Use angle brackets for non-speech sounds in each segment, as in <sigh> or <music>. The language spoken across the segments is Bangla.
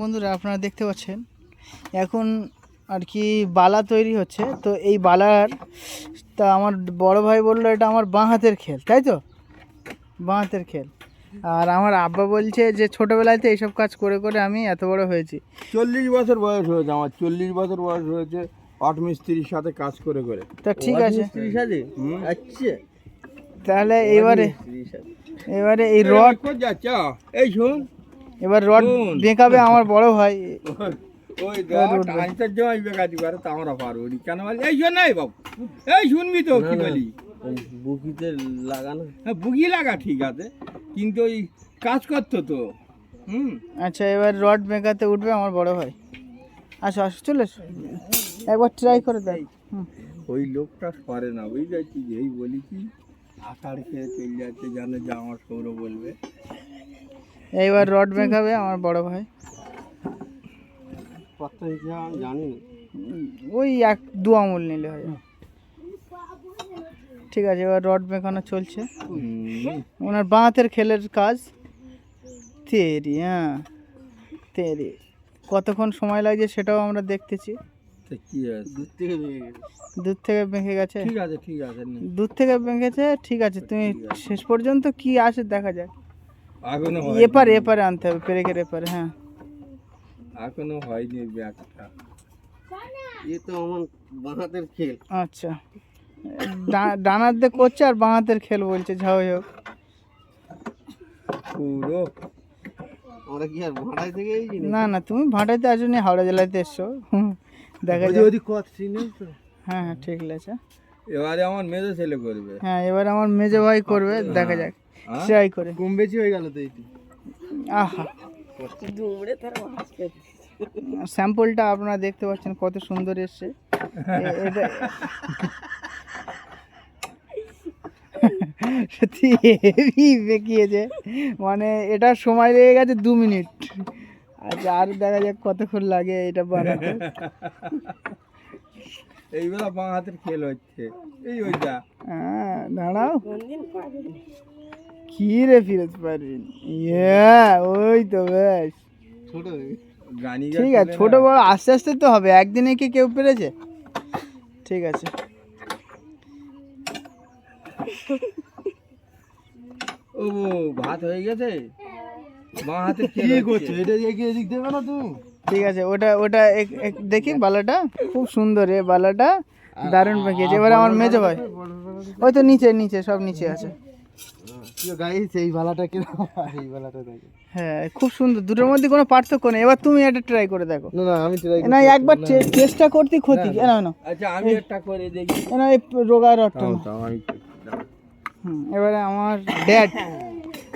বন্ধুরা আপনারা দেখতে পাচ্ছেন। এখন আর কি বালা তৈরি হচ্ছে। তো এই বালার তা আমার বড় ভাই বলল এটা আমার বাঁ হাতের খেল তাই তো? বাঁ হাতের খেল। আর আমার আব্বা বলছে যে ছোটোবেলাতে এইসব কাজ করে করে আমি এত বড় হয়েছি। চল্লিশ বছর বয়স হয়েছে আমার চল্লিশ বছর বয়স হয়েছে অট মিস্ত্রির সাথে কাজ করে করে। তা ঠিক আছে। আচ্ছা। তাহলে এবারে এবারে এই রড যাচ্ছে এই শোন। এবার রড বেঁকাবে আমার বড় ভাই। ওই বেকাতি পারে তা আমরা পারব। কেন বলি? এই শোন নাই বাবু। এই শুনবি তো কি বলি? বুকিতে লাগানো। হ্যাঁ বুগি লাগা ঠিক আছে কিন্তু ওই কাজ করতো তো। হুম? আচ্ছা এবার রড বেঁকাতে উঠবে আমার বড় ভাই। আসো আসো চলে এসো। একবার ট্রাই করে দেয় ওই লোকটা সরে না বুঝতে এই বলি কি? আষাঢ় খেয়ে চলে যাচ্ছে জানে যে আমার সৌর বলবে। এইবার রড বেঁকাবে আমার বড় ভাই। জানি ওই এক দু আঙুল নিলে হয়। ঠিক আছে এবার রড বেঁকানো চলছে। ওনার বাঁতের খেলের কাজ। তেরি হ্যাঁ তেরি। কতক্ষণ সময় লাগছে সেটাও আমরা দেখতেছি। তো কি আছে? দূর থেকে বেঁকে গেছে। ঠিক আছে ঠিক আছে নে। দূর থেকে বেঁকেছে ঠিক আছে তুমি শেষ পর্যন্ত কি আসে দেখা যাক। এখনও এপারে এপারে আনতে হবে পেরেকের এপারে হ্যাঁ। এখনও হয়নি ব্যাগটা। এ তো আমার বাঁহাতের খেল। আচ্ছা। ডানার দিয়ে করছে আর বাঁহাতের খেল বলছে ঝাই হোক। পুরো। আমরা কি আর ভাড়ায় থেকে না না তুমি ভাটাইতে আসোনি হাওড়া জেলাতে এসছো। দেখা যাক। ওদিক কত চিনি হ্যাঁ হ্যাঁ ঠিক আছে। এবারে আমার মেজো ছেলে করবে। হ্যাঁ এবার আমার মেজো ভাই করবে দেখা যাক। হ্যাঁ? ট্রাই করে। কম বেশি হয়ে গেল তো এইটি। আহা। স্যাম্পলটা আপনারা দেখতে পাচ্ছেন কত সুন্দর এসছে। এটা সত্যি হেভি বেঁকিয়েছে। মানে এটা সময় লেগে গেছে দু মিনিট। আচ্ছা আর দেখা যাক কতক্ষণ লাগে এটা বানাতে। এইবেলা বাঁ হাতের খেল হচ্ছে। এই ওইটা। হ্যাঁ দাঁড়াও। কি রে ফিরত পারবিন ইয়া ওই তো বেশ। ছোট গানি ঠিক আছে ছোট বড় আস্তে আস্তে তো হবে। একদিনে কি কেউ পেরেছে? ঠিক আছে। ও ভাত হয়ে গেছে? বাঁ খেল কি। করছ? এটা এগিয়ে এদিক দেবে না তুমি। ঠিক আছে ওটা ওটা এক- এক- দেখি বালাটা। খুব সুন্দর এ বালাটা। দারুণ পাকিয়েছে। এবার আমার মেজো ভাই। ওই তো নিচে নিচে সব নিচে আছে। এই কীরকম? <laughs> এই দেখো। হ্যাঁ খুব সুন্দর। দুটোর মধ্যে কোনো পার্থক্য নেই। এবার তুমি এটা ট্রাই করে দেখো। না না আমি ট্রাই না একবার চেষ্টা করতে ক্ষতি কি? না। না আচ্ছা আমি একটা করে দেখি। না এই রোগা আমি হুম, এবারে আমার ড্যাড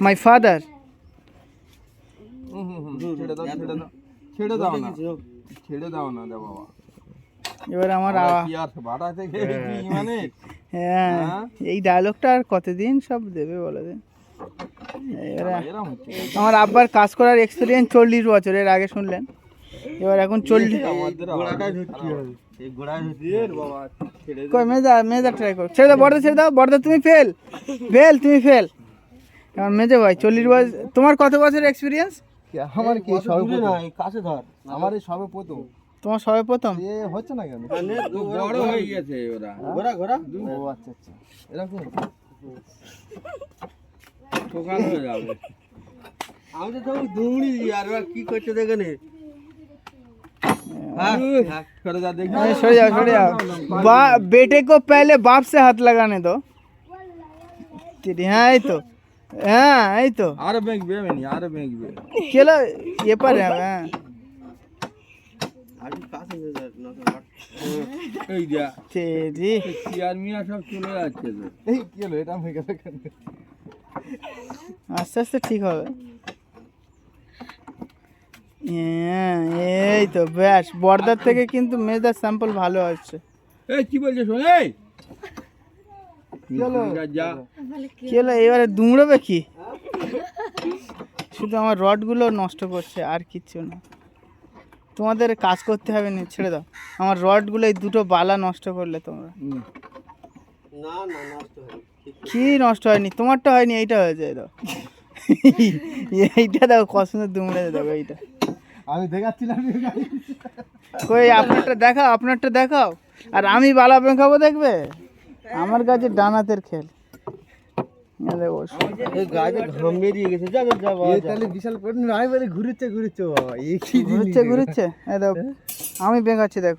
মাই ফাদার ছেড়ে দাও ছেড়ে দাও। ছেড়ে দাও না। ছেড়ে দাও না দে বাবা। এবারে আমার আওয়া কি আর ভাড়া থেকে কি মানে? হ্যাঁ? এই ডায়লগটা আর কতদিন সব দেবে বলে দে এবারে আমার আব্বার কাজ করার এক্সপিরিয়েন্স চল্লিশ বছর এর আগে শুনলেন। এবার এখন চল্লিশ কই মেজা মেজা ট্রাই করো। ছেড়ে দাও বড়দা ছেড়ে দাও। বড়দা তুমি ফেল ফেল তুমি ফেল আমার মেজে ভাই চল্লিশ বয়স তোমার কত বছর এক্সপিরিয়েন্স আমার কি কাছে ধর। আমার এই সবে প্রথম তোমার সবে প্রথম এ হচ্ছে না কেন বড় হয়ে গেছে ওরা ঘোরা ঘোরা ও আচ্ছা আচ্ছা এরকম টোকান হয়ে যাবে আমি তো তুমি দৌড়ি আর এবার কি করছে দেখে নে উহ, সরে যা দেখি अरे सो जाओ सो जाओ बा बेटे को पहले बाप से हाथ लगाने दो तेरी हाँ आई तो हाँ आई तो আরো বেঁকবে এমনি আরো বেঁকবে चलो ये पर है আস্তে আস্তে ঠিক হবে এই তো ব্যাস বর্দার থেকে কিন্তু মেয়েদের স্যাম্পল ভালো আসছে এই কি বলছিস এই কি হলো এবারে দুমড়োবে কি শুধু আমার রডগুলো নষ্ট করছে আর কিচ্ছু না তোমাদের কাজ করতে হবে না ছেড়ে দাও। আমার রডগুলো এই দুটো বালা নষ্ট করলে তোমরা। না না নষ্ট হয় কি নষ্ট হয়নি? তোমারটা হয়নি এইটা হয়েছে দাও। এইটা দাও কত সুন্দর দুমড়ে দাও এইটা। আমি দেখাচ্ছিলাম কই আপনারটা দেখাও আপনারটা দেখাও। আর আমি বালা বেঁকাবো দেখবে? আমার কাছে ডানাতের খেল। আমি বেঁকাচ্ছি দেখো।